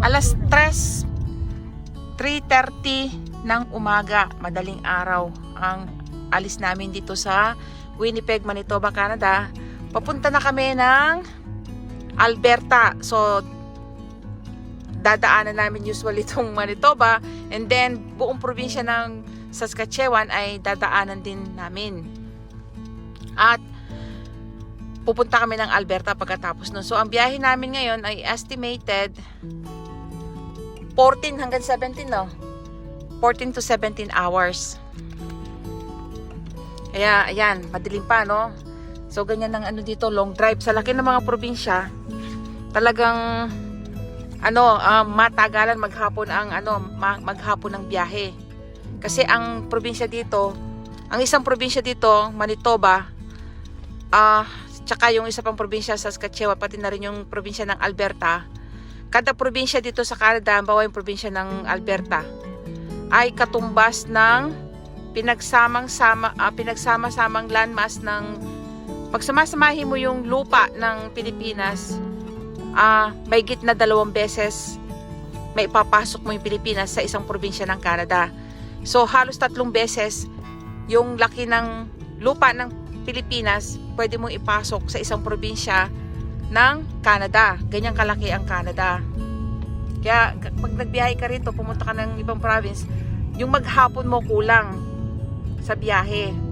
Alas 3, 3.30 ng umaga, madaling araw, ang alis namin dito sa Winnipeg, Manitoba, Canada. Papunta na kami ng Alberta. So, dadaanan namin usually itong Manitoba and then buong probinsya ng Saskatchewan ay dadaanan din namin. At pupunta kami ng Alberta pagkatapos nun. So, ang biyahe namin ngayon ay estimated 14 hanggang 17, no? 14 to 17 hours. Kaya, ayan, madilim pa, no? So, ganyan ng ano dito, long drive. Sa laki ng mga probinsya, talagang, ano, ah, matagalan maghapon ang, ano, ma- maghapon ng biyahe. Kasi ang probinsya dito, ang isang probinsya dito, Manitoba, ah, tsaka yung isa pang probinsya Saskatchewan, pati na rin yung probinsya ng Alberta, kada probinsya dito sa Canada, bawa yung probinsya ng Alberta, ay katumbas ng pinagsamang-sama, ah, pinagsama-samang landmass ng pagsamasamahin mo yung lupa ng Pilipinas, ah, may na dalawang beses may ipapasok mo yung Pilipinas sa isang probinsya ng Canada. So halos tatlong beses yung laki ng lupa ng Pilipinas pwede mong ipasok sa isang probinsya ng Canada. Ganyang kalaki ang Canada. Kaya pag nagbiyahe ka rito, pumunta ka ng ibang province, yung maghapon mo kulang sa biyahe.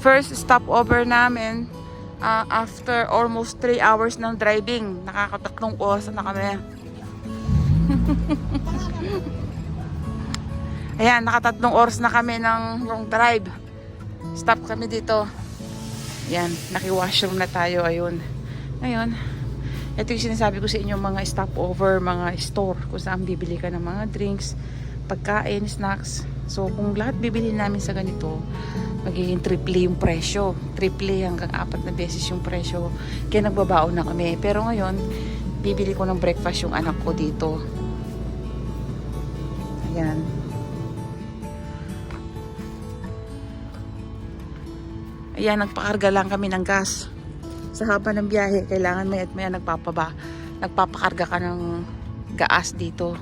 First stopover namin ah, after almost 3 hours ng driving. Nakakatatlong oras na kami. Ayan, nakatatlong oras na kami ng long drive. Stop kami dito. Ayan, naki-washroom na tayo. Ayun. Ngayon, ito yung sinasabi ko sa inyo mga stopover, mga store kung saan bibili ka ng mga drinks, pagkain, snacks. So, kung lahat bibili namin sa ganito, magiging triple yung presyo. Triple hanggang apat na beses yung presyo. Kaya nagbabaon na kami. Pero ngayon, bibili ko ng breakfast yung anak ko dito. Ayan. Ayan, nagpakarga lang kami ng gas. Sa haba ng biyahe, kailangan may at maya nagpapaba. Nagpapakarga ka ng gas dito.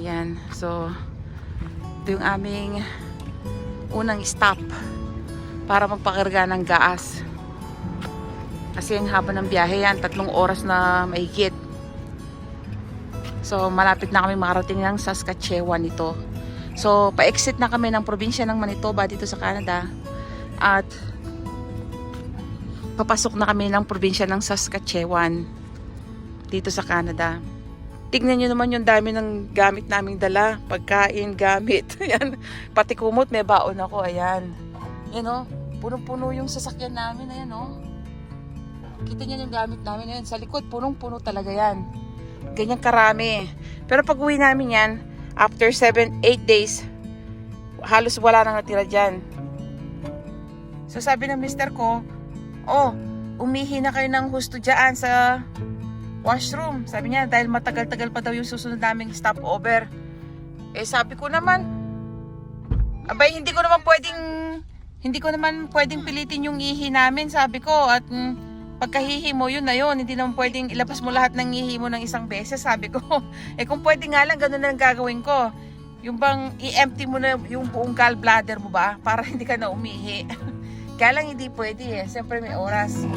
Ayan, so ito yung aming unang stop para magpakarga ng gas. Kasi ang haba ng biyahe yan, tatlong oras na mahigit. So, malapit na kami makarating ng Saskatchewan ito. So, pa-exit na kami ng probinsya ng Manitoba dito sa Canada. At papasok na kami ng probinsya ng Saskatchewan dito sa Canada. Tignan nyo naman yung dami ng gamit naming dala. Pagkain, gamit. Ayan. Pati kumot, may baon ako. Ayan. Yan o. Punong-puno yung sasakyan namin. Ayan o. Kita nyo yung gamit namin. Ayan. Sa likod, punong-puno talaga yan. Ganyan karami. Pero pag uwi namin yan, after 7-8 days, halos wala nang natira dyan. So sabi ng mister ko, oh, umihi na kayo ng husto dyan sa washroom. Sabi niya, dahil matagal-tagal pa daw yung susunod naming stopover. Eh, sabi ko naman, abay, hindi ko naman pwedeng, hindi ko naman pwedeng pilitin yung ihi namin, sabi ko. At mm, pagkahihi mo, yun na yun. Hindi naman pwedeng ilabas mo lahat ng ihi mo ng isang beses, sabi ko. eh, kung pwede nga lang, ganun na lang gagawin ko. Yung bang i-empty mo na yung buong gallbladder mo ba para hindi ka na umihi. Kaya lang hindi pwede eh. Siyempre may oras.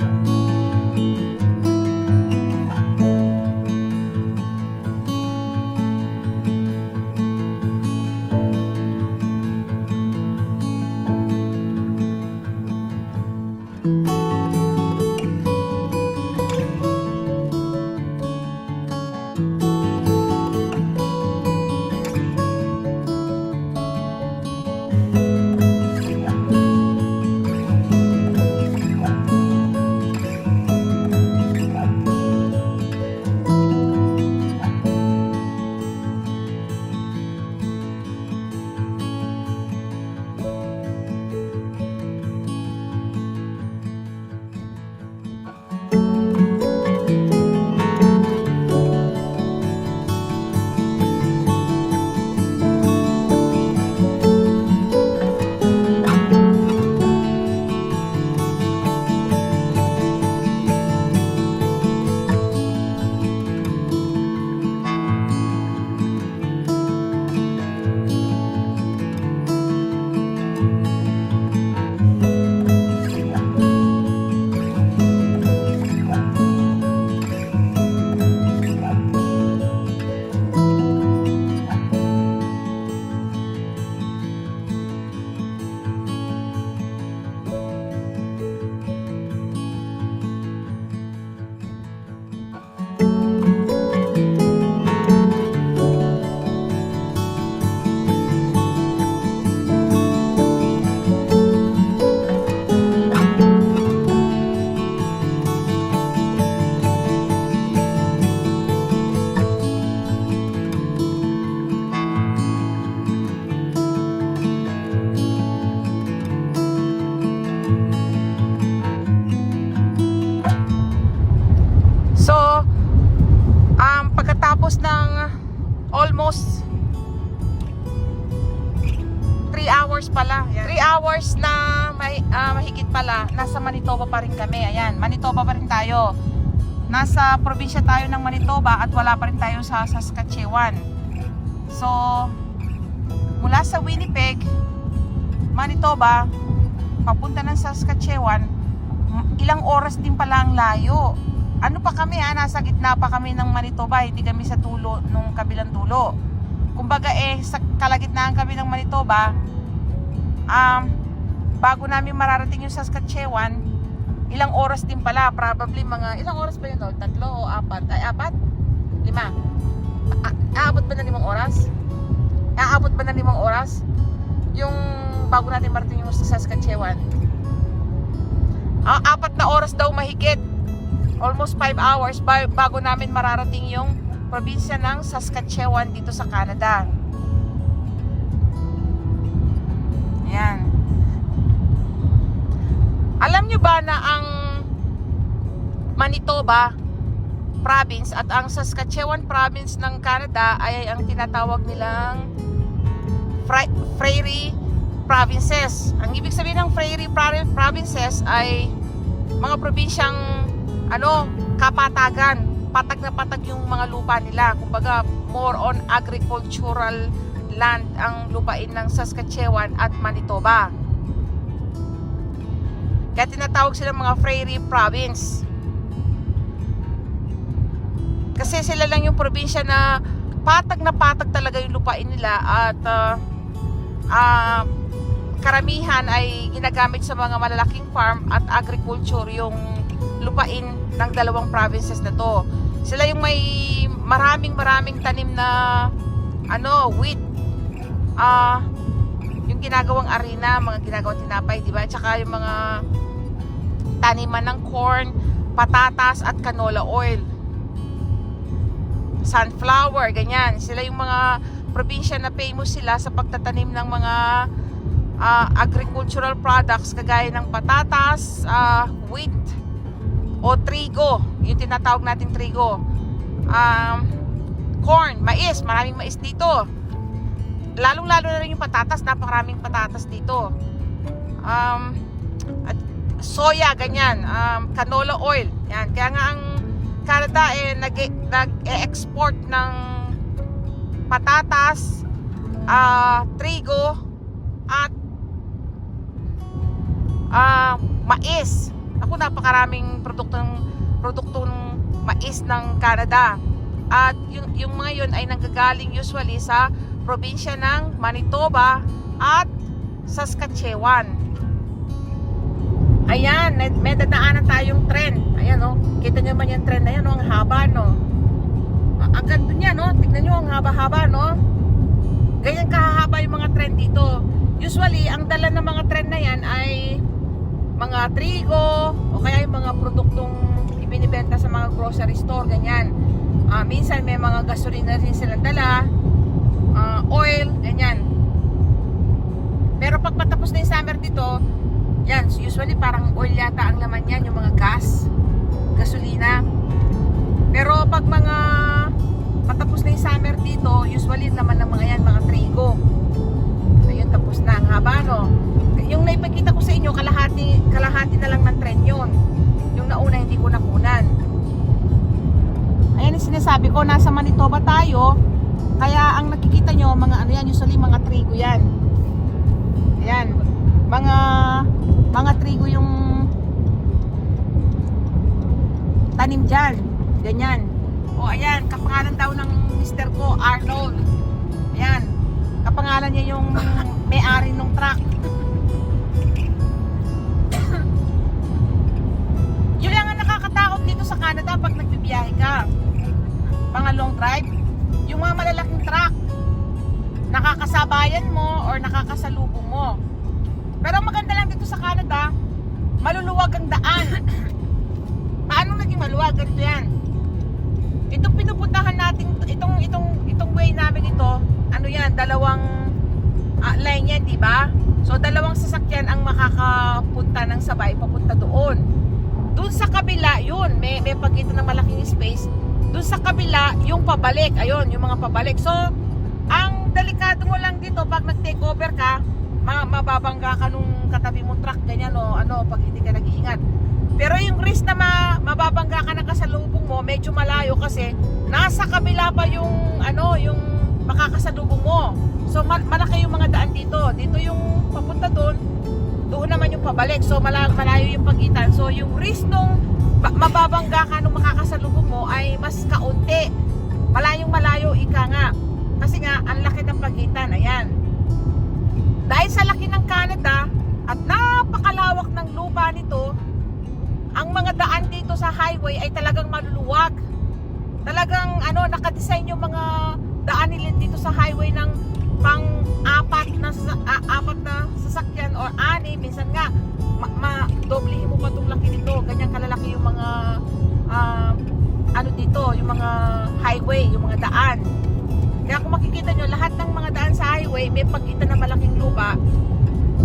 Hours pala. 3 hours na may, ah, mahigit pala. Nasa Manitoba pa rin kami. Ayan, Manitoba pa rin tayo. Nasa probinsya tayo ng Manitoba at wala pa rin tayo sa Saskatchewan. So, mula sa Winnipeg, Manitoba, papunta ng Saskatchewan, ilang oras din pala ang layo. Ano pa kami ha, nasa gitna pa kami ng Manitoba, hindi kami sa dulo nung kabilang dulo. Kumbaga eh, sa kalagitnaan kami ng Manitoba, um, bago namin mararating yung Saskatchewan, ilang oras din pala, probably mga, ilang oras ba yun? No? Tatlo o apat? Ay, apat? Lima? A- aabot ba na limang oras? Aabot ba na limang oras? Yung bago natin marating yung sa Saskatchewan. Ah, apat na oras daw mahigit. Almost 5 hours ba- bago namin mararating yung probinsya ng Saskatchewan dito sa Canada. Ayan. Alam nyo ba na ang Manitoba province at ang Saskatchewan province ng Canada ay ang tinatawag nilang Prairie provinces. Ang ibig sabihin ng Prairie Pro- provinces ay mga probinsyang ano, kapatagan. Patag na patag yung mga lupa nila. Kumbaga, more on agricultural land ang lupain ng Saskatchewan at Manitoba. Kaya tinatawag silang mga Prairie province. Kasi sila lang yung probinsya na patag na patag talaga yung lupain nila at ah, ah, karamihan ay ginagamit sa mga malalaking farm at agriculture yung lupain ng dalawang provinces na to. Sila yung may maraming maraming tanim na ano, wheat. Ah, yung ginagawang arena, mga ginagawang tinapay, di ba? Tsaka yung mga taniman ng corn, patatas at canola oil. Sunflower, ganyan. Sila yung mga probinsya na famous sila sa pagtatanim ng mga ah, agricultural products kagaya ng patatas, ah, wheat, o trigo, yung tinatawag nating trigo. Um, corn, mais, maraming mais dito. Lalong-lalo na rin yung patatas, napakaraming patatas dito. Um, at soya, ganyan. Um, canola oil, yan. Kaya nga ang Canada eh, nag- nag-export ng patatas, ah, trigo, at ah, mais. Ako napakaraming produktong produktong mais ng Canada. At yung, yung mga yun ay nanggagaling usually sa probinsya ng Manitoba at Saskatchewan. Ayan, may, dadaanan tayong tren. Ayan oh, kita nyo man yung tren na yan, oh, ang haba no. A- Ang ganda niya no, tignan nyo ang haba-haba no. Ganyan kahahaba yung mga tren dito. Usually, ang dala ng mga tren na yan ay mga trigo o kaya yung mga produktong ibinibenta sa mga grocery store, ganyan. Ah, minsan may mga gasolina rin silang dala, ah, oil, ganyan. Pero pag patapos na yung summer dito, yan, usually parang oil yata ang laman yan, yung mga gas, gasolina. Pero pag mga patapos na yung summer dito, usually naman ng mga yan, mga trigo. Ayun, tapos na ang haba, no? Yung naipakita ko sa inyo, kalahati, kalahati na lang ng tren yun. Yung nauna, hindi ko nakunan. Ayan yung sinasabi ko, nasa Manitoba tayo, kaya ang nakikita nyo, mga ano yan, usually mga trigo yan. Ayan, mga mga trigo yung tanim dyan. Ganyan. O ayan, kapangalan daw ng mister ko, Arnold. Ayan, kapangalan niya yung may-ari ng truck. Yun lang ang nakakatakot dito sa Canada pag nagbibiyahe ka. Mga long drive. Yung mga malalaking truck. Nakakasabayan mo or nakakasalubong mo. Pero maganda lang dito sa Canada, maluluwag ang daan. Paano naging maluwag? Ganito yan. Itong pinupuntahan natin, itong, itong, itong way namin ito, ano yan, dalawang ah, line yan, di ba? So, dalawang sasakyan ang makakapunta ng sabay papunta doon. Doon sa kabila, yun, may, may pagitan ng malaking space. Doon sa kabila, yung pabalik, ayun, yung mga pabalik. So, ang delikado mo lang dito, pag nag-take over ka, ma mababangga ka nung katabi mong truck, ganyan, o ano, pag hindi ka nag-iingat. Pero yung risk na ma mababangga ka na kasalubong mo, medyo malayo kasi nasa kabila pa yung ano, yung makakasalubong mo. So ma- malaki yung mga daan dito. Dito yung papunta doon, doon naman yung pabalik. So mala- malayo yung pagitan. So yung risk nung mababangga ka nung makakasalubong mo ay mas kaunti. Malayong malayo ika nga. Kasi nga ang laki ng pagitan. Ayan. Dahil sa laki ng Canada at napakalawak ng lupa nito, ang mga daan dito sa highway ay talagang maluluwag. Talagang ano, nakadesign yung mga daan nila dito sa highway ng pang apat na a- apat na sasakyan or ani, minsan nga ma, ma doblehin mo pa itong laki nito. Ganyan kalalaki yung mga ah, ano dito, yung mga highway, yung mga daan. Kaya kung makikita nyo, lahat ng mga daan sa highway may pagitan na malaking lupa.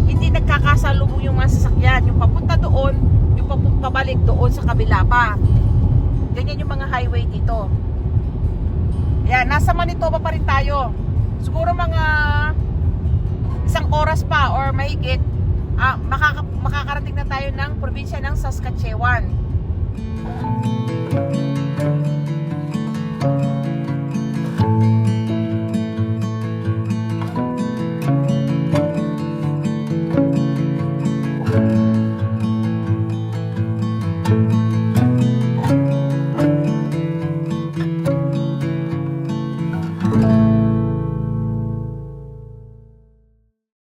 Hindi nagkakasalubong yung mga sasakyan. Yung papunta doon, yung papu- pabalik doon sa kabila pa. Ganyan yung mga highway dito. Yan, nasa Manitoba pa rin tayo. Siguro mga isang oras pa or mahigit, ah, makaka- makakarating na tayo ng probinsya ng Saskatchewan.